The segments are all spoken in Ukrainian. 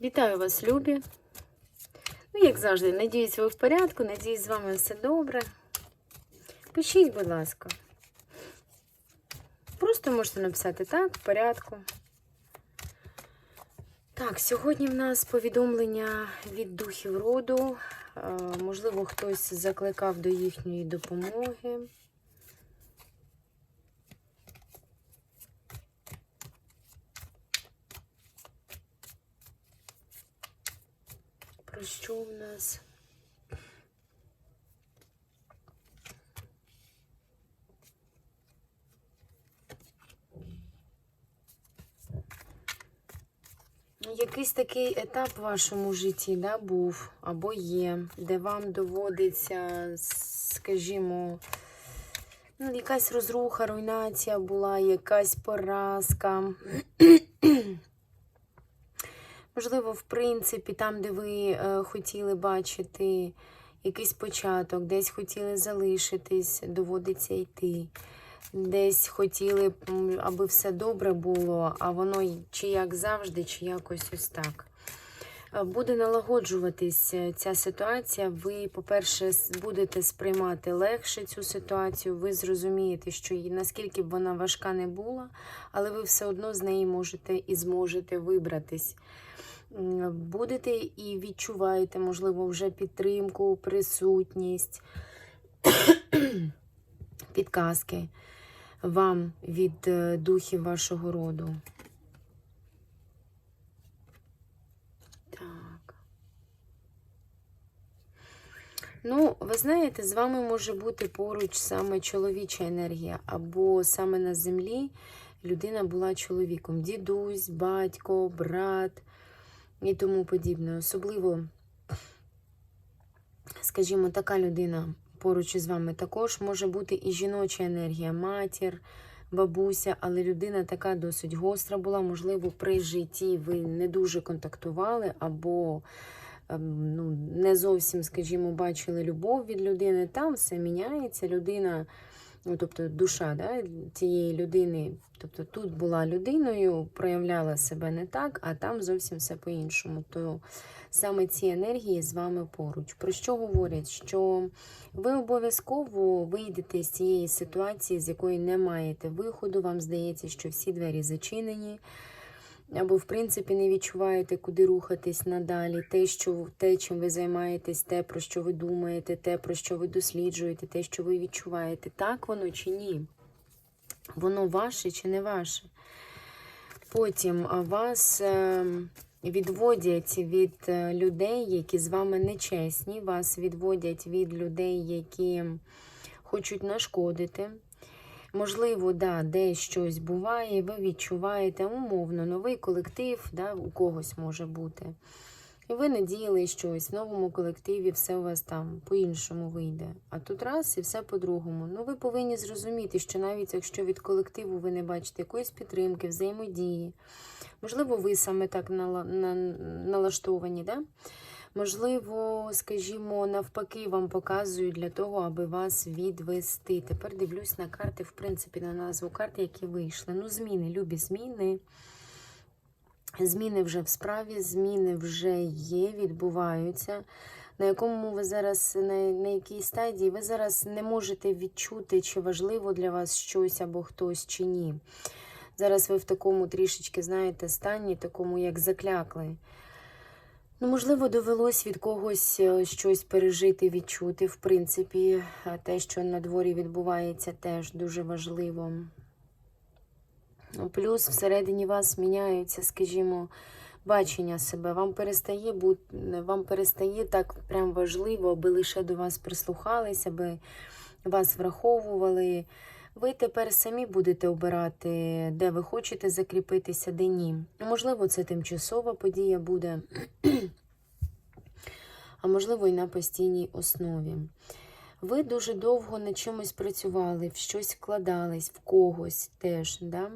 Вітаю вас, любі. Ну, як завжди, надіюсь, ви в порядку, надіюсь, з вами все добре. Пишіть, будь ласка. Просто можете написати так, в порядку. Так, сьогодні в нас повідомлення від духів роду. Е, Можливо, хтось закликав до їхньої допомоги. Про що в нас? Якийсь такий етап в вашому житті да, був або є, де вам доводиться, скажімо, ну, якась розруха, руйнація була, якась поразка. Можливо, в принципі, там, де ви е, хотіли бачити якийсь початок, десь хотіли залишитись, доводиться йти. Десь хотіли, аби все добре було, а воно чи як завжди, чи якось ось так. Е, Буде налагоджуватись ця ситуація. Ви, по-перше, будете сприймати легше цю ситуацію. Ви зрозумієте, що наскільки б вона важка не була, але ви все одно з неї можете і зможете вибратись. Будете і відчуваєте, можливо, вже підтримку, присутність, підказки вам від е, духів вашого роду. Ну, ви знаєте, з вами може бути поруч саме чоловіча енергія, або саме на землі людина була чоловіком. Дідусь, батько, брат і тому подібне. Особливо, скажімо, така людина поруч із вами також може бути і жіноча енергія, матір, бабуся, але людина така досить гостра була. Можливо, при житті ви не дуже контактували, або ем, ну, не зовсім, скажімо, бачили любов від людини. Там все міняється. Людина, ну, тобто душа да, цієї людини, тобто тут була людиною, проявляла себе не так, а там зовсім все по-іншому. То саме ці енергії з вами поруч. Про що говорять? Що ви обов'язково вийдете з цієї ситуації, з якої не маєте виходу. Вам здається, що всі двері зачинені, або, в принципі, не відчуваєте, куди рухатись надалі. Те, що, те, чим ви займаєтесь, те, про що ви думаєте, те, про що ви досліджуєте, те, що ви відчуваєте. Так воно чи ні? Воно ваше чи не ваше? Потім вас е, відводять від е, людей, які з вами нечесні, вас відводять від людей, які хочуть нашкодити. Можливо, да, десь щось буває, ви відчуваєте умовно новий колектив, да, у когось може бути. І ви надіяли щось в новому колективі, все у вас там по-іншому вийде. А тут раз і все по-другому. Ну, ви повинні зрозуміти, що навіть якщо від колективу ви не бачите якоїсь підтримки, взаємодії, можливо, ви саме так нала- на- налаштовані, да? Можливо, скажімо, навпаки, вам показують для того, аби вас відвести. Тепер дивлюсь на карти, в принципі, на назву карти, які вийшли. Ну, зміни, любі зміни. Зміни вже в справі, зміни вже є, відбуваються. На якому ви зараз, на, на якій стадії, ви зараз не можете відчути, чи важливо для вас щось або хтось, чи ні. Зараз ви в такому трішечки, знаєте, стані, такому як заклякли. Ну, можливо, довелось від когось е, щось пережити, відчути. В принципі, те, що на дворі відбувається, теж дуже важливо. Ну, Плюс всередині вас міняються, скажімо, бачення себе. Вам перестає бути, вам перестає так прям важливо, аби лише до вас прислухались, аби вас враховували. Ви тепер самі будете обирати, де ви хочете закріпитися, де ні. Можливо, це тимчасова подія буде, а можливо, і на постійній основі. Ви дуже довго над чимось працювали, в щось вкладались, в когось теж. Да?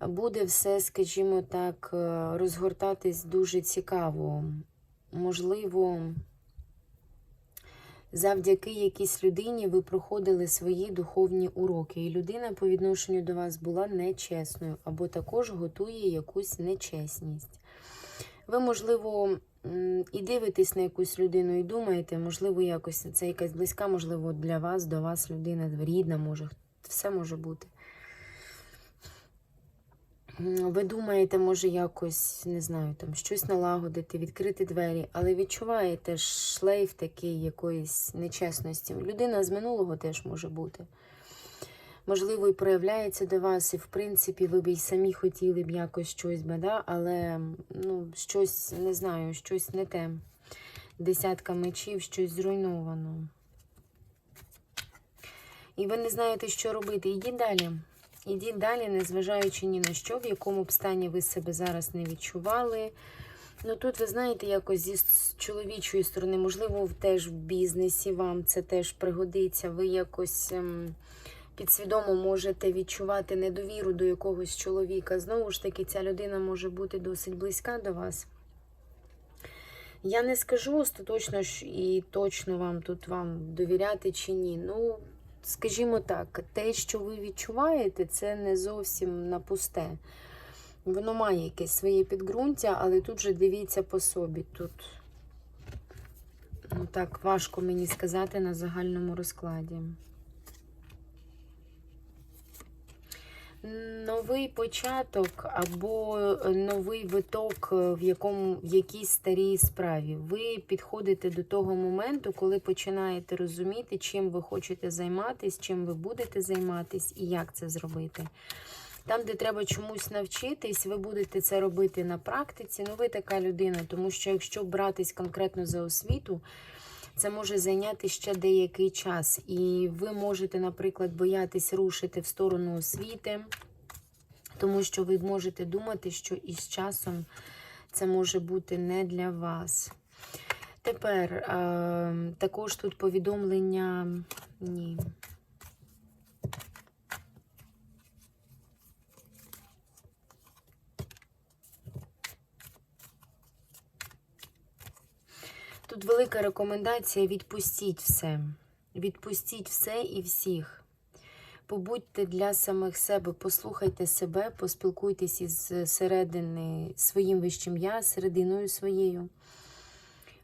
Буде все, скажімо так, е, розгортатись дуже цікаво. Можливо, завдяки якійсь людині ви проходили свої духовні уроки, і людина по відношенню до вас була нечесною, або також готує якусь нечесність. Ви, можливо, і дивитесь на якусь людину і думаєте, можливо, якось це якась близька, можливо, для вас, до вас людина рідна, може, все може бути. Ви думаєте, може, якось, не знаю, там щось налагодити, відкрити двері, але відчуваєте шлейф такий якоїсь нечесності. Людина з минулого теж може бути. Можливо, і проявляється до вас, і в принципі ви б і самі хотіли б якось щось би, да? але ну, щось, не знаю, щось не те. Десятка мечів, щось зруйновано. І ви не знаєте, що робити. Ідіть далі. Ідіть далі, незважаючи ні на що, в якому б стані ви себе зараз не відчували. Ну тут, ви знаєте, якось зі чоловічої сторони, можливо, теж в бізнесі вам це теж пригодиться. Ви якось ем, підсвідомо можете відчувати недовіру до якогось чоловіка. Знову ж таки, ця людина може бути досить близька до вас. Я не скажу остаточно і точно вам тут вам довіряти чи ні. Ну, скажімо так, те, що ви відчуваєте, це не зовсім на пусте. Воно має якесь своє підґрунтя, але тут же дивіться по собі. Тут ну, так важко мені сказати на загальному розкладі. Новий початок або новий виток в якому в якійсь старій справі. Ви підходите до того моменту, коли починаєте розуміти, чим ви хочете займатися, чим ви будете займатися і як це зробити. Там, де треба чомусь навчитись, ви будете це робити на практиці. Ну, ви така людина, тому що якщо братись конкретно за освіту, це може зайняти ще деякий час. І ви можете, наприклад, боятись рушити в сторону освіти, тому що ви можете думати, що із часом це може бути не для вас. Тепер е, також тут повідомлення. Ні. Тут велика рекомендація: відпустіть все. Відпустіть все і всіх. Побудьте для самих себе, послухайте себе, поспілкуйтесь із середини своїм вищим я, серединою своєю.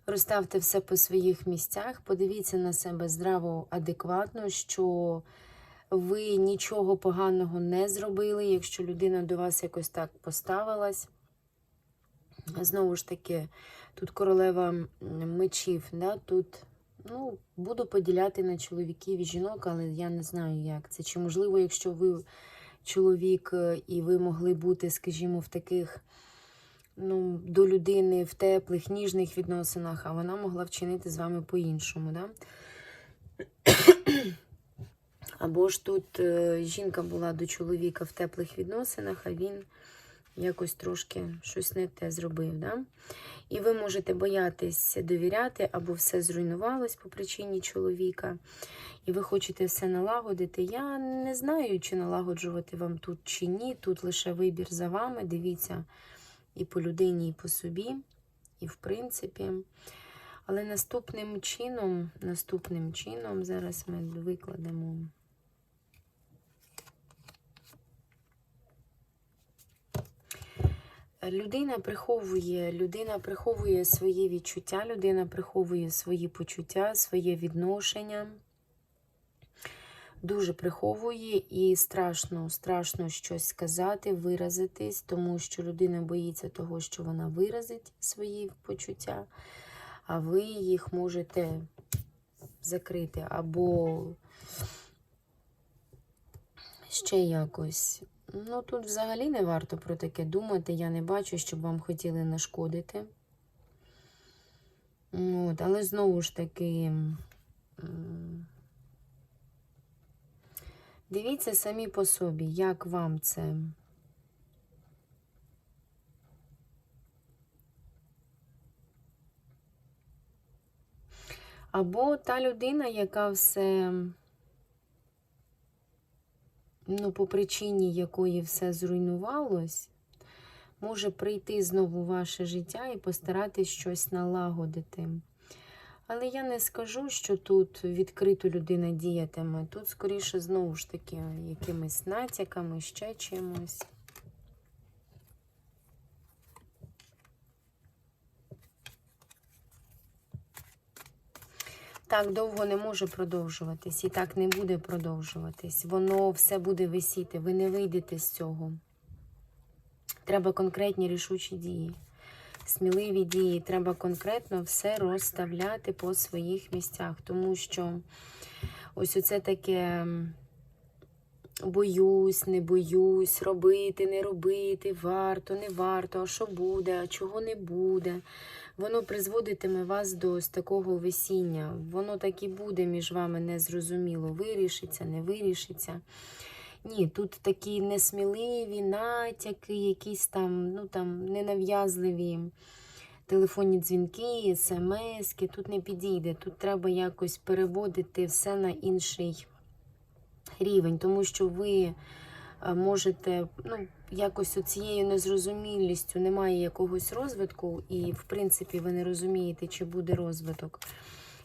Розставте все по своїх місцях, подивіться на себе здраво, адекватно, що ви нічого поганого не зробили, якщо людина до вас якось так поставилась. Знову ж таки, тут королева мечів, да? тут ну, буду поділяти на чоловіків і жінок, але я не знаю, як це. Чи можливо, якщо ви чоловік е, і ви могли бути, скажімо, в таких ну, до людини в теплих, ніжних відносинах, а вона могла вчинити з вами по-іншому. Да? Або ж тут е, жінка була до чоловіка в теплих відносинах, а він якось трошки щось не те зробив. Да? І ви можете боятись довіряти, або все зруйнувалось по причині чоловіка, і ви хочете все налагодити. Я не знаю, чи налагоджувати вам тут чи ні. Тут лише вибір за вами. Дивіться і по людині, і по собі, і в принципі. Але наступним чином, наступним чином, зараз ми викладемо. Людина приховує, людина приховує свої відчуття, людина приховує свої почуття, своє відношення. Дуже приховує і страшно, страшно щось сказати, виразитись, тому що людина боїться того, що вона виразить свої почуття, а ви їх можете закрити або ще якось. Ну, тут взагалі не варто про таке думати. Я не бачу, щоб вам хотіли нашкодити. От, але знову ж таки, дивіться самі по собі, як вам це. Або та людина, яка все ну, по причині якої все зруйнувалось, може прийти знову ваше життя і постаратись щось налагодити. Але я не скажу, що тут відкрито людина діятиме. Тут, скоріше, знову ж таки, якимись натяками, ще чимось. Так довго не може продовжуватись і так не буде продовжуватись. Воно все буде висіти, ви не вийдете з цього. Треба конкретні рішучі дії, сміливі дії. Треба конкретно все розставляти по своїх місцях, тому що ось оце таке боюсь, не боюсь, робити, не робити, варто, не варто, а що буде, а чого не буде. Воно призводитиме вас до ось такого весіння. Воно так і буде між вами незрозуміло. Вирішиться, не вирішиться. Ні, тут такі несміливі натяки, якісь там, ну там ненав'язливі телефонні дзвінки, смски. Тут не підійде. Тут треба якось переводити все на інший рівень, тому що ви можете, ну, якось цією незрозумілістю немає якогось розвитку, і, в принципі, ви не розумієте, чи буде розвиток.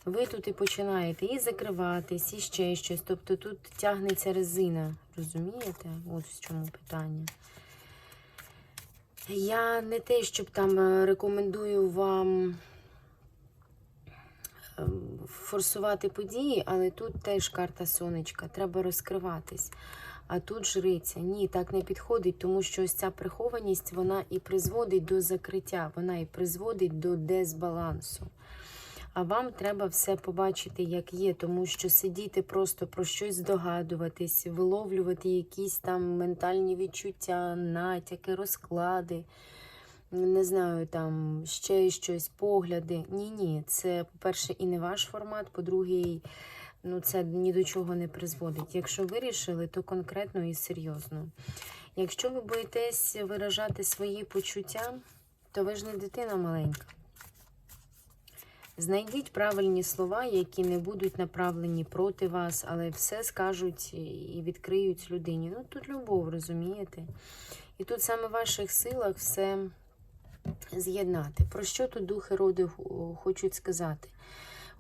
Ви тут і починаєте і закриватись, і ще щось. Тобто тут тягнеться резина. Розумієте? От в чому питання. Я не те, щоб там е, рекомендую вам ем, форсувати події, але тут теж карта сонечка. Треба розкриватись. А тут жриця. Ні, так не підходить, тому що ось ця прихованість вона і призводить до закриття, вона і призводить до дезбалансу. А вам треба все побачити, як є, тому що сидіти просто про щось здогадуватись, виловлювати якісь там ментальні відчуття, натяки, розклади, не знаю, там ще щось, погляди. Ні, ні, це, по-перше, і не ваш формат, по-друге, ну це ні до чого не призводить. Якщо вирішили, то конкретно і серйозно. Якщо ви боїтесь виражати свої почуття, то ви ж не дитина маленька. Знайдіть правильні слова, які не будуть направлені проти вас, але все скажуть і відкриють людині. Ну, тут любов, розумієте? І тут саме в ваших силах все з'єднати. Про що тут духи роду хочуть сказати?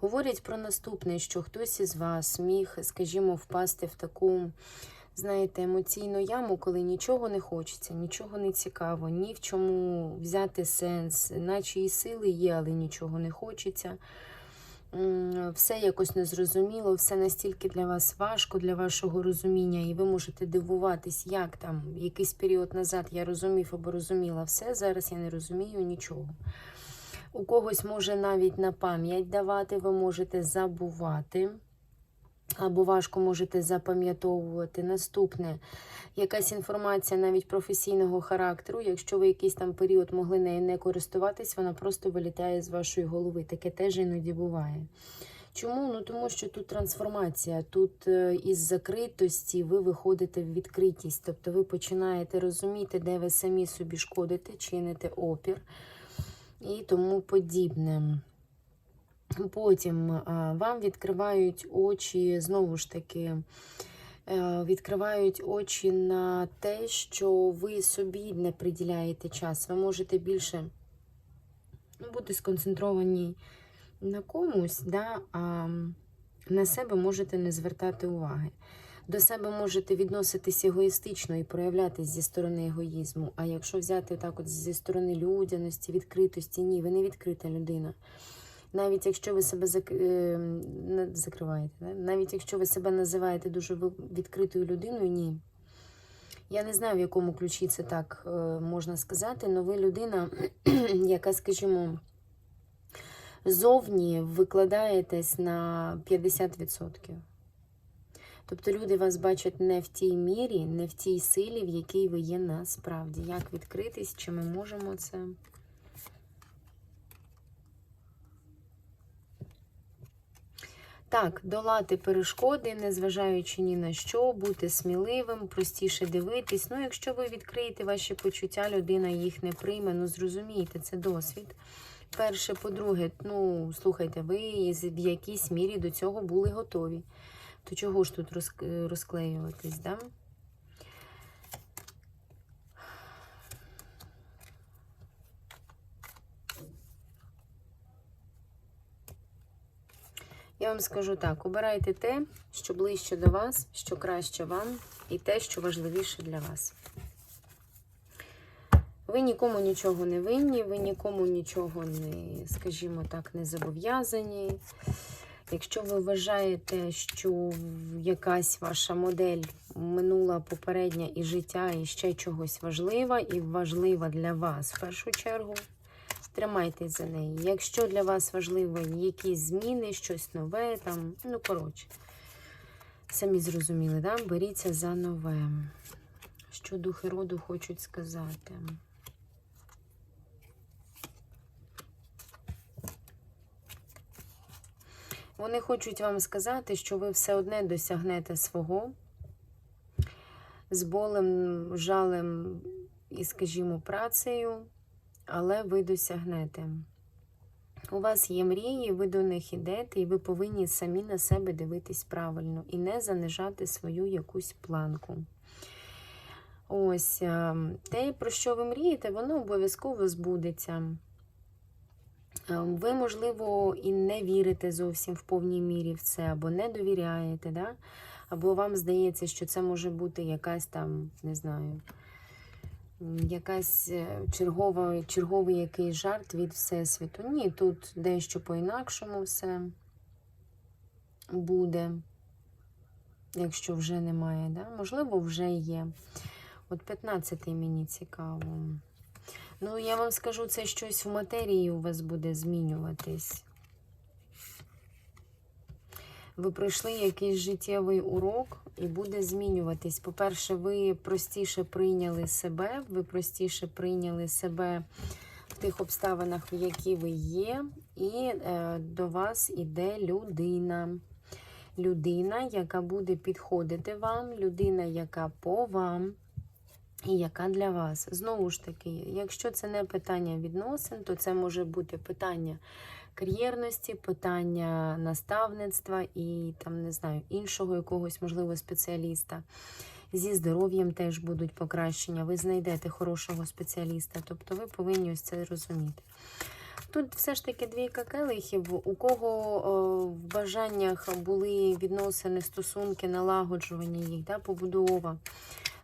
Говорять про наступне, що хтось із вас міг, скажімо, впасти в таку, знаєте, емоційну яму, коли нічого не хочеться, нічого не цікаво, ні в чому взяти сенс, наче і сили є, але нічого не хочеться. Все якось незрозуміло, все настільки для вас важко, для вашого розуміння, і ви можете дивуватись, як там якийсь період назад я розумів або розуміла все, зараз я не розумію нічого. У когось може навіть на пам'ять давати, ви можете забувати, або важко можете запам'ятовувати. Наступне, якась інформація навіть професійного характеру. Якщо ви якийсь там період могли нею не користуватись, вона просто вилітає з вашої голови. Таке теж іноді буває. Чому? Ну тому що тут трансформація, тут е, із закритості ви виходите в відкритість, тобто ви починаєте розуміти, де ви самі собі шкодите, чините опір і тому подібне. Потім вам відкривають очі, знову ж таки, е, відкривають очі на те, що ви собі не приділяєте час. Ви можете більше ну, бути сконцентровані на комусь, да, а на себе можете не звертати уваги. До себе можете відноситись егоїстично і проявлятись зі сторони егоїзму. А якщо взяти так от зі сторони людяності, відкритості, ні, ви не відкрита людина. Навіть якщо ви себе зак... е, закриваєте, да? навіть якщо ви себе називаєте дуже відкритою людиною, ні. Я не знаю, в якому ключі це так е, можна сказати, але ви людина, яка, скажімо, зовні викладаєтесь на 50%. Тобто люди вас бачать не в тій мірі, не в тій силі, в якій ви є насправді. Як відкритись, чи ми можемо це? Так, долати перешкоди, незважаючи ні на що, бути сміливим, простіше дивитись. Ну, якщо ви відкриєте ваші почуття, людина їх не прийме, ну зрозумійте, це досвід. Перше, по-друге, ну, слухайте, ви в якійсь мірі до цього були готові. То чого ж тут розклеюватись, да? Я вам скажу так: обирайте те, що ближче до вас, що краще вам, і те, що важливіше для вас. Ви нікому нічого не винні, ви нікому нічого не, скажімо так, не зобов'язані. Якщо ви вважаєте, що якась ваша модель минула попередня і життя, і ще чогось важлива, і важлива для вас в першу чергу, тримайтесь за неї. Якщо для вас важливі якісь зміни, щось нове, там, ну коротше, самі зрозуміли, да? беріться за нове. Що духи роду хочуть сказати? Вони хочуть вам сказати, що ви все одне досягнете свого з болем, жалем і, скажімо, працею, але ви досягнете. У вас є мрії, ви до них ідете, і ви повинні самі на себе дивитись правильно і не занижати свою якусь планку. Ось е, те, про що ви мрієте, воно обов'язково збудеться. Е, Ви, можливо, і не вірите зовсім в повній мірі в це, або не довіряєте, да? або вам здається, що це може бути якась там, не знаю, якась е, чергова, черговий якийсь жарт від Всесвіту. Ні, тут дещо по-інакшому все буде, якщо вже немає. Да? Можливо, вже є. От 15-й мені цікаво. Ну, я вам скажу, це щось в матерії у вас буде змінюватись. Ви пройшли якийсь життєвий урок і буде змінюватись. По-перше, ви простіше прийняли себе, ви простіше прийняли себе в тих обставинах, в які ви є, і е, до вас іде людина. Людина, яка буде підходити вам, людина, яка по вам і яка для вас. Знову ж таки, якщо це не питання відносин, то це може бути питання кар'єрності, питання наставництва і там, не знаю, іншого якогось, можливо, спеціаліста. Зі здоров'ям теж будуть покращення. Ви знайдете хорошого спеціаліста, тобто ви повинні ось це розуміти. Тут все ж таки двійка келихів, у кого о, в бажаннях були відносини, стосунки, налагоджування їх, да, побудова.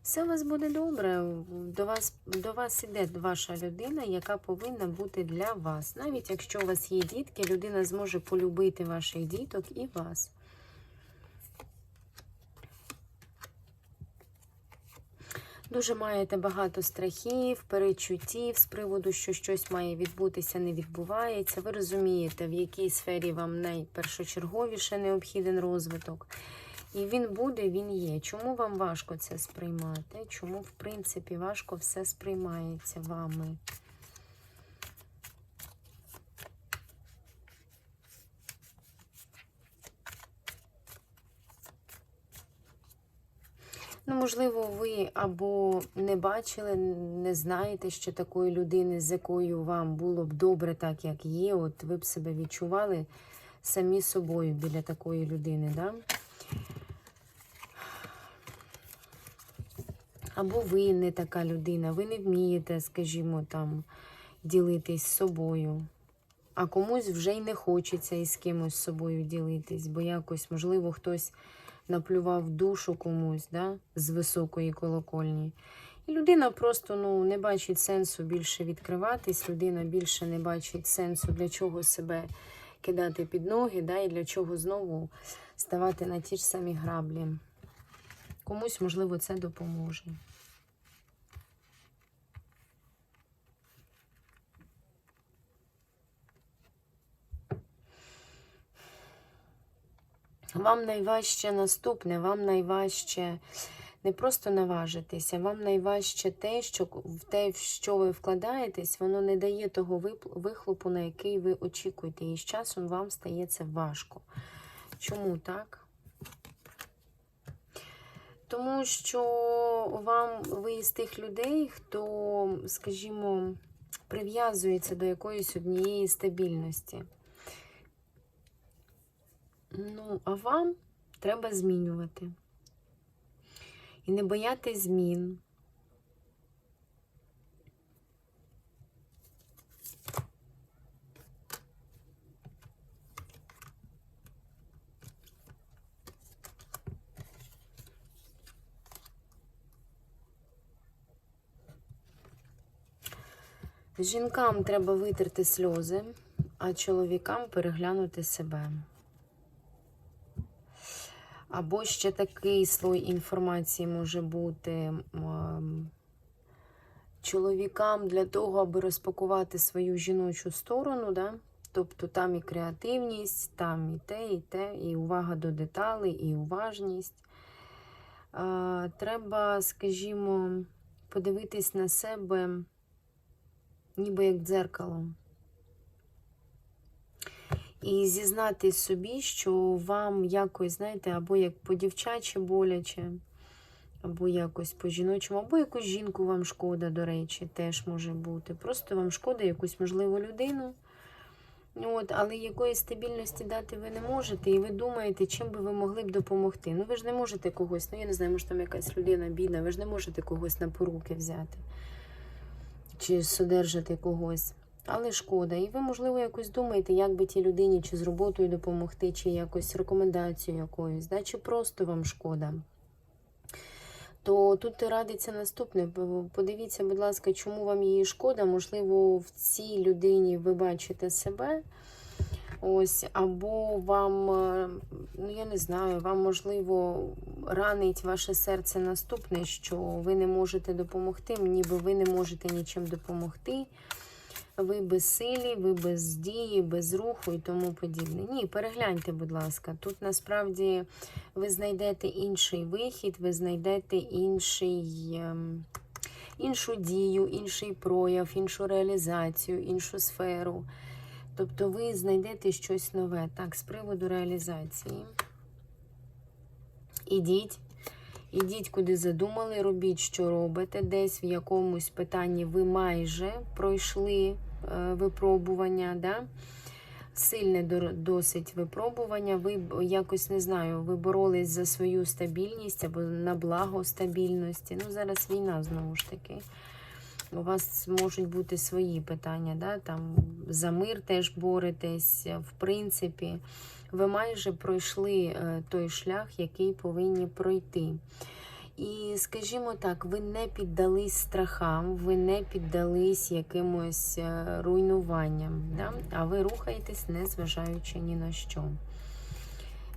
Все у вас буде добре. До вас, до вас іде ваша людина, яка повинна бути для вас. Навіть якщо у вас є дітки, людина зможе полюбити ваших діток і вас. Дуже маєте багато страхів, перечуттів з приводу, що щось має відбутися, не відбувається. Ви розумієте, в якій сфері вам найпершочерговіше необхіден розвиток. І він буде, він є. Чому вам важко це сприймати? Чому, в принципі, важко все сприймається вами? Ну, можливо, ви або не бачили, не знаєте ще такої людини, з якою вам було б добре, так як є. От ви б себе відчували самі собою біля такої людини, да? Або ви не така людина, ви не вмієте, скажімо, там, ділитись з собою. А комусь вже й не хочеться із кимось собою ділитись, бо якось, можливо, хтось наплював душу комусь да, з високої колокольні. І людина просто ну, не бачить сенсу більше відкриватись, людина більше не бачить сенсу, для чого себе кидати під ноги, да, і для чого знову ставати на ті ж самі граблі. Комусь, можливо, це допоможе. Вам найважче наступне, вам найважче не просто наважитися, вам найважче те, що в те, в що ви вкладаєтесь, воно не дає того вихлопу, на який ви очікуєте. І з часом вам стає це важко. Чому так? Тому що вам ви із тих людей, хто, скажімо, прив'язується до якоїсь однієї стабільності. Ну, а вам треба змінювати. І не боятись змін. Жінкам треба витерти сльози, а чоловікам переглянути себе. Або ще такий слой інформації може бути чоловікам для того, аби розпакувати свою жіночу сторону. Да? Тобто там і креативність, там і те, і те, і увага до деталей, і уважність. Треба, скажімо, подивитись на себе, ніби як дзеркало. І зізнатись собі, що вам якось, знаєте, або як по-дівчачі боляче, або якось по-жіночому, або якусь жінку вам шкода, до речі, теж може бути. Просто вам шкода якусь можливу людину. От, але якоїсь стабільності дати ви не можете, і ви думаєте, чим би ви могли б допомогти. Ну, ви ж не можете когось, ну я не знаю, може там якась людина бідна, ви ж не можете когось на поруки взяти чи содержати когось. Але шкода. І ви, можливо, якось думаєте, як би тій людині чи з роботою допомогти, чи якось рекомендацію якоюсь, да? чи просто вам шкода. То тут радиться наступне. Подивіться, будь ласка, чому вам її шкода. Можливо, в цій людині ви бачите себе. Ось, або вам, е, ну я не знаю, вам можливо ранить ваше серце наступне, що ви не можете допомогти, ніби ви не можете нічим допомогти. Ви безсилі, ви без дії, без руху і тому подібне. Ні, перегляньте, будь ласка. Тут насправді ви знайдете інший вихід, ви знайдете інший, ем, іншу дію, інший прояв, іншу реалізацію, іншу сферу. Тобто ви знайдете щось нове. Так, з приводу реалізації. Ідіть. Ідіть, куди задумали, робіть, що робите. Десь в якомусь питанні ви майже пройшли е, випробування. Да? Сильне до- досить випробування. Ви якось не знаю, ви боролись за свою стабільність або на благо стабільності. Ну, зараз війна знову ж таки. У вас можуть бути свої питання, да? там за мир теж боретесь. В принципі, ви майже пройшли е, той шлях, який повинні пройти. І, скажімо так, ви не піддались страхам, ви не піддались якимось е, руйнуванням, да? а ви рухаєтесь, незважаючи ні на що.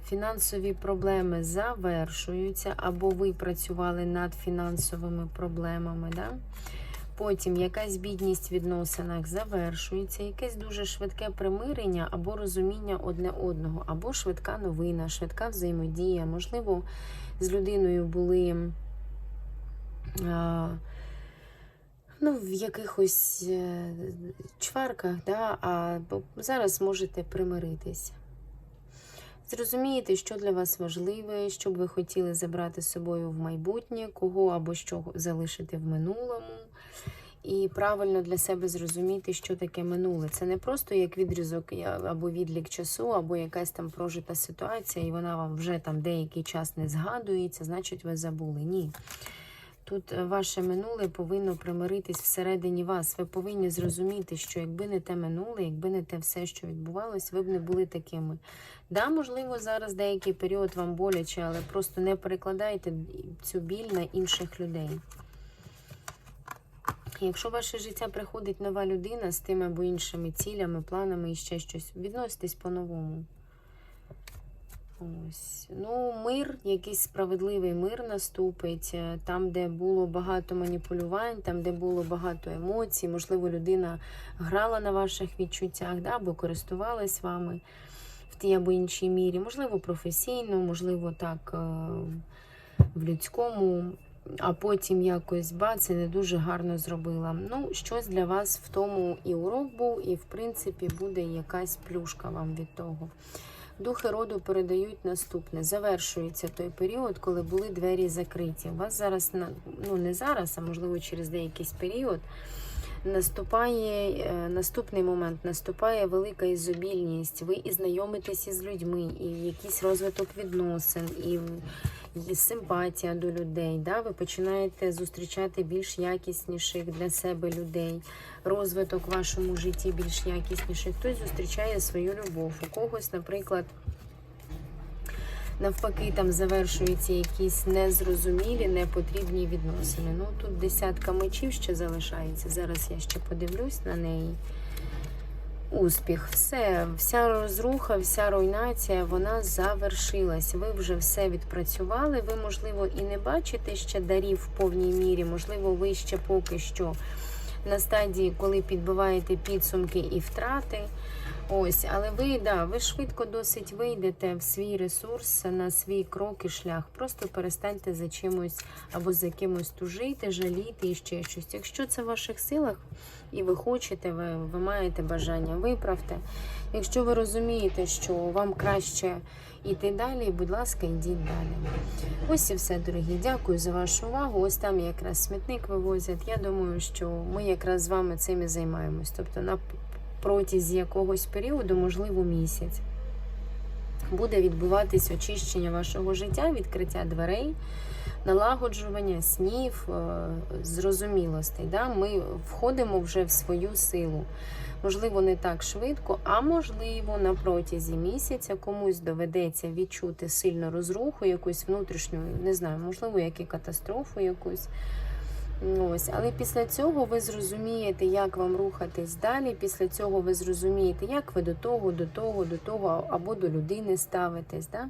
Фінансові проблеми завершуються, або ви працювали над фінансовими проблемами. Да? Потім якась бідність в відносинах завершується, якесь дуже швидке примирення або розуміння одне одного, або швидка новина, швидка взаємодія. Можливо, з людиною були а, ну, в якихось е, чварках, да, а зараз можете примиритись. Зрозумієте, що для вас важливе, що б ви хотіли забрати з собою в майбутнє, кого або що залишити в минулому. І правильно для себе зрозуміти, що таке минуле. Це не просто як відрізок або відлік часу, або якась там прожита ситуація, і вона вам вже там деякий час не згадується, значить, ви забули. Ні. Тут е, ваше минуле повинно примиритись всередині вас. Ви повинні зрозуміти, що якби не те минуле, якби не те все, що відбувалось, ви б не були такими. Да, можливо, зараз деякий період вам боляче, але просто не перекладайте цю біль на інших людей. Якщо в ваше життя приходить нова людина з тими або іншими цілями, планами і ще щось, відноситесь по-новому. Ось. Ну, мир, якийсь справедливий мир наступить. е, Там, де було багато маніпулювань, там, де було багато емоцій, можливо, людина грала на ваших відчуттях, да, або користувалась вами в тій або іншій мірі, можливо, професійно, можливо, так е, в людському, а потім якось ба, це не дуже гарно зробила. Ну, щось для вас в тому і урок був, і в принципі буде якась плюшка вам від того. Духи роду передають наступне. Завершується той період, коли були двері закриті. У вас зараз ну не зараз, а можливо через деякий період. Наступає е, наступний момент, наступає велика ізобільність. Ви і знайомитесь із людьми, і якийсь розвиток відносин, і, і симпатія до людей. Да? Ви починаєте зустрічати більш якісніших для себе людей, розвиток в вашому житті більш якісніший. Хтось зустрічає свою любов. У когось, наприклад, навпаки, там завершуються якісь незрозумілі, непотрібні відносини. Ну тут десятка мечів ще залишається. Зараз я ще подивлюсь на неї. успіх. Все, вся розруха, вся руйнація, вона завершилась. Ви вже все відпрацювали. Ви, можливо, і не бачите ще дарів в повній мірі. Можливо, ви ще поки що на стадії, коли підбиваєте підсумки і втрати. Ось, але ви, да, ви швидко досить вийдете в свій ресурс на свій крок і шлях. Просто перестаньте за чимось або за кимось тужити, жаліти і ще щось. Якщо це в ваших силах і ви хочете, ви, ви маєте бажання, виправте. Якщо ви розумієте, що вам краще йти далі, будь ласка, йдіть далі. Ось і все, дорогі. Дякую за вашу увагу. Ось там якраз смітник вивозять. Я думаю, що ми якраз з вами цим і займаємось. Тобто на протязі якогось періоду, можливо, місяць, буде відбуватись очищення вашого життя, відкриття дверей, налагоджування снів, е, зрозумілостей. Да? Ми входимо вже в свою силу. Можливо, не так швидко, а можливо, на протязі місяця комусь доведеться відчути сильну розруху, якусь внутрішню, не знаю, можливо, як і катастрофу якусь. Ось, але після цього ви зрозумієте, як вам рухатись далі. Після цього ви зрозумієте, як ви до того, до того, до того або до людини ставитесь. Да?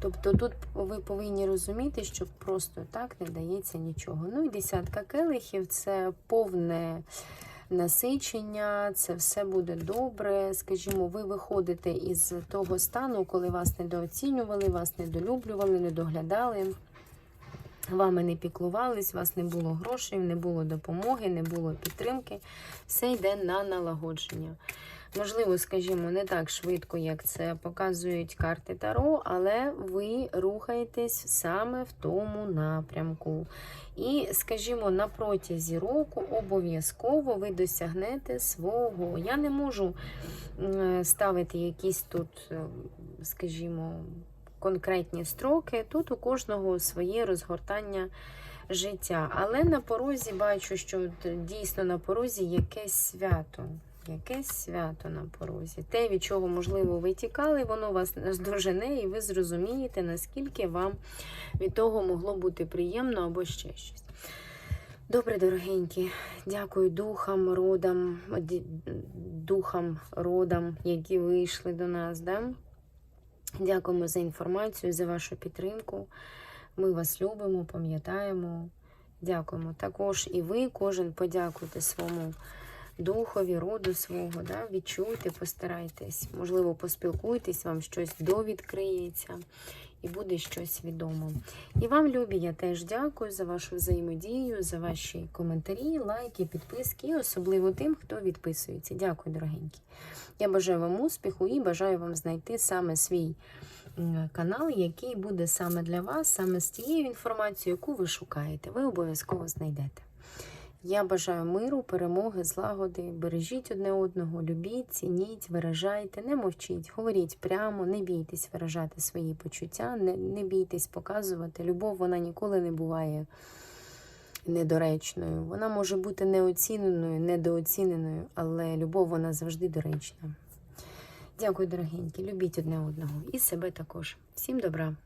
Тобто тут ви повинні розуміти, що просто так не дається нічого. Ну і десятка келихів це повне насичення, це все буде добре. Скажімо, ви виходите із того стану, коли вас недооцінювали, вас недолюблювали, не доглядали. Вами не піклувались, у вас не було грошей, не було допомоги, не було підтримки. Все йде на налагодження. Можливо, скажімо, не так швидко, як це показують карти Таро, але ви рухаєтесь саме в тому напрямку. І, скажімо, на протязі року обов'язково ви досягнете свого. Я не можу ставити якісь тут, е, скажімо, конкретні строки. Тут у кожного своє розгортання життя. Але на порозі бачу, що дійсно на порозі якесь свято. Якесь свято на порозі. Те, від чого, можливо, ви тікали, воно вас наздожене, і ви зрозумієте, наскільки вам від того могло бути приємно або ще щось. Добре, дорогенькі, дякую духам, родам, духам, родам, які вийшли до нас. Да? Дякуємо за інформацію, за вашу підтримку. Ми вас любимо, пам'ятаємо. Дякуємо. Також і ви, кожен подякуйте своєму духові, роду свого. Да? Відчуйте, постарайтесь. Можливо, поспілкуйтесь, вам щось довідкриється і буде щось відомо. І вам, любі, я теж дякую за вашу взаємодію, за ваші коментарі, лайки, підписки, особливо тим, хто відписується. Дякую, дорогенькі. Я бажаю вам успіху і бажаю вам знайти саме свій канал, який буде саме для вас, саме з тією інформацією, яку ви шукаєте. Ви обов'язково знайдете. Я бажаю миру, перемоги, злагоди. Бережіть одне одного, любіть, цініть, виражайте, не мовчіть, говоріть прямо, не бійтесь виражати свої почуття, не, не бійтесь показувати. Любов вона ніколи не буває недоречною. Вона може бути неоціненою, недооціненою, але любов вона завжди доречна. Дякую, дорогенькі. Любіть одне одного і себе також. Всім добра!